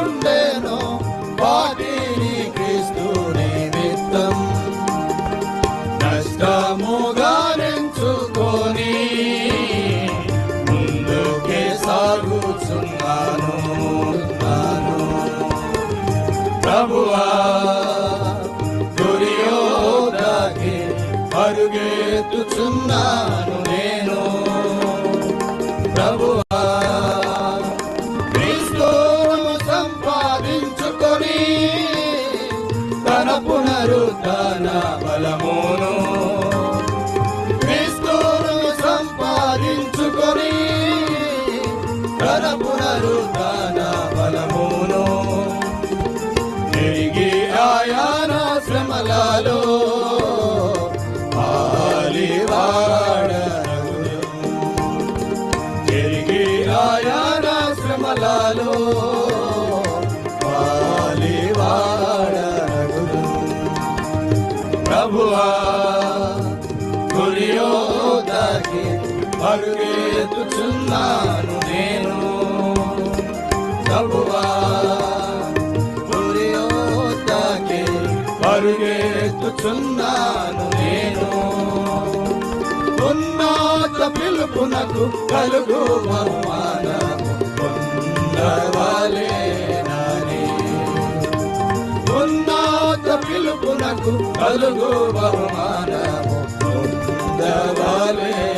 ఉండేను. వాటిని క్రీస్తు నిమిత్తం నష్టముగా నెంచుకొని ముందుకే సాగుచున్నాను. ప్రభువా దుర్యోధకి పరుగెత్తుచున్నాను పునరుద్ధరణ బలమును. క్రీస్తును సంపాదించుకొని పునరుద్ధ వెతుకుతున్నాను నేను. ప్రభువా గురియోదకి పరుగెత్తుచున్నాను నేను. ఉన్నత పిలుపునకు కలుగు బహుమానము పొందవలేనని. ఉన్నత పిలుపునకు కలుగు బహుమానము పొందవలేనని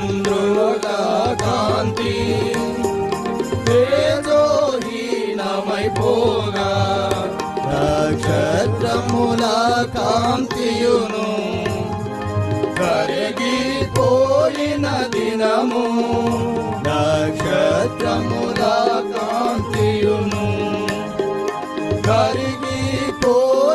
నక్షత్రముల కాంతియును కరిగిపోయిన దినము నక్షత్రముల కాంతియును కరిగిపోయిన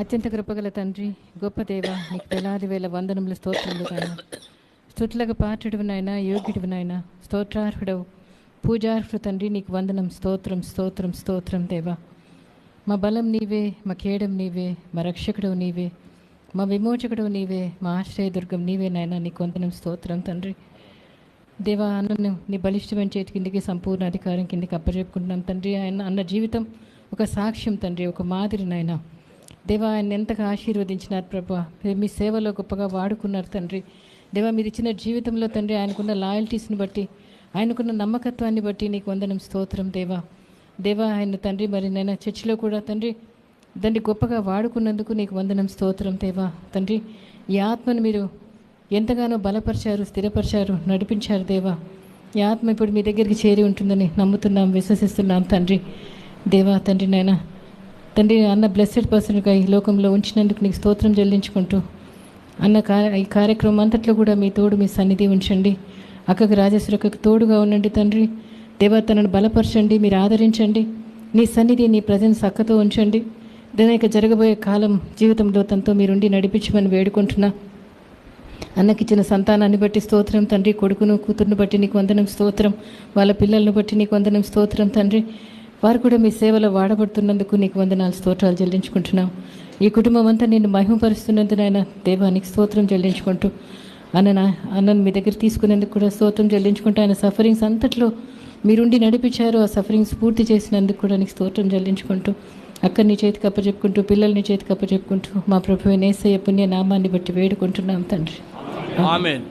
అత్యంత కృపగల తండ్రి గొప్ప దేవ నీకు వేలాది వేల వందనముల స్తోత్రములు నాయన స్థుతులకు పాత్రుడు నాయన యోగ్యుడు నాయన స్తోత్రార్హుడవు. పూజార్హుడు తండ్రి నీకు వందనం స్తోత్రం స్తోత్రం స్తోత్రం దేవా. మా బలం నీవే మా కేడం నీవే మా రక్షకుడు నీవే మా విమోచకుడు నీవే మా ఆశ్రయదుర్గం నీవే నాయన నీకు వందనం స్తోత్రం తండ్రి. దేవా అన్నను నీ బలిష్టమైన చేతి కిందకి సంపూర్ణ అధికారం కిందకి అప్పచెప్పుకుంటున్నాం. తండ్రి ఆయన అన్న జీవితం ఒక సాక్ష్యం తండ్రి ఒక మాదిరి నాయన. దేవా ఆయన ఎంతగా ఆశీర్వదించినారు ప్రభా. మీ సేవలో గొప్పగా వాడుకున్నారు తండ్రి. దేవా మీరు ఇచ్చిన జీవితంలో తండ్రి ఆయనకున్న లాయల్టీస్ని బట్టి ఆయనకున్న నమ్మకత్వాన్ని బట్టి నీకు వందనం స్తోత్రం దేవా. దేవా ఆయన తండ్రి మరి నేను చర్చిలో కూడా తండ్రి దాన్ని గొప్పగా వాడుకున్నందుకు నీకు వందనం స్తోత్రం దేవా. తండ్రి ఈ ఆత్మను మీరు ఎంతగానో బలపరిచారు స్థిరపరిచారు నడిపించారు దేవా. ఈ ఆత్మ ఇప్పుడు మీ దగ్గరికి చేరి ఉంటుందని నమ్ముతున్నాం విశ్వసిస్తున్నాం తండ్రి. దేవా తండ్రి నాయన తండ్రి అన్న బ్లెస్సెడ్ పర్సన్గా ఈ లోకంలో ఉంచినందుకు నీకు స్తోత్రం చెల్లించుకుంటూ అన్న కార్య ఈ కార్యక్రమం అంతట్లో కూడా మీ తోడు మీ సన్నిధి ఉంచండి. అక్కకు రాజేశ్వరకు తోడుగా ఉండండి తండ్రి. దేవా తనను బలపరచండి మీరు ఆదరించండి. నీ సన్నిధి నీ ప్రజెన్స్ అక్కతో ఉంచండి. దాని యొక్క జరగబోయే కాలం జీవితంలో తనతో మీరుండి నడిపించమని వేడుకుంటున్నా. అన్నకి ఇచ్చిన సంతానాన్ని బట్టి స్తోత్రం తండ్రి కొడుకును కూతురుని బట్టి నీకు వందనం స్తోత్రం. వాళ్ళ పిల్లలను బట్టి నీకు వందనం స్తోత్రం తండ్రి. వారు కూడా మీ సేవలో వాడబడుతున్నందుకు నీకు వందనాలు స్తోత్రాలు చెల్లించుకుంటున్నాం. ఈ కుటుంబం అంతా నేను మహిమపరుస్తున్నందుకు ఆయన దేవానికి స్తోత్రం చెల్లించుకుంటూ అన్న అన్నను మీ దగ్గర తీసుకునేందుకు కూడా స్తోత్రం చెల్లించుకుంటూ ఆయన సఫరింగ్స్ అంతట్లో మీరుండి నడిపించారు ఆ సఫరింగ్స్ పూర్తి చేసినందుకు కూడా నీకు స్తోత్రం చెల్లించుకుంటూ అక్కడిని నీ చేతికి అప్పచెప్పుకుంటూ పిల్లల్ని చేతికి అప్పచెప్పుకుంటూ మా ప్రభు నేసయ్య పుణ్య నామాన్ని బట్టి వేడుకుంటున్నాం తండ్రి. ఆమెన్.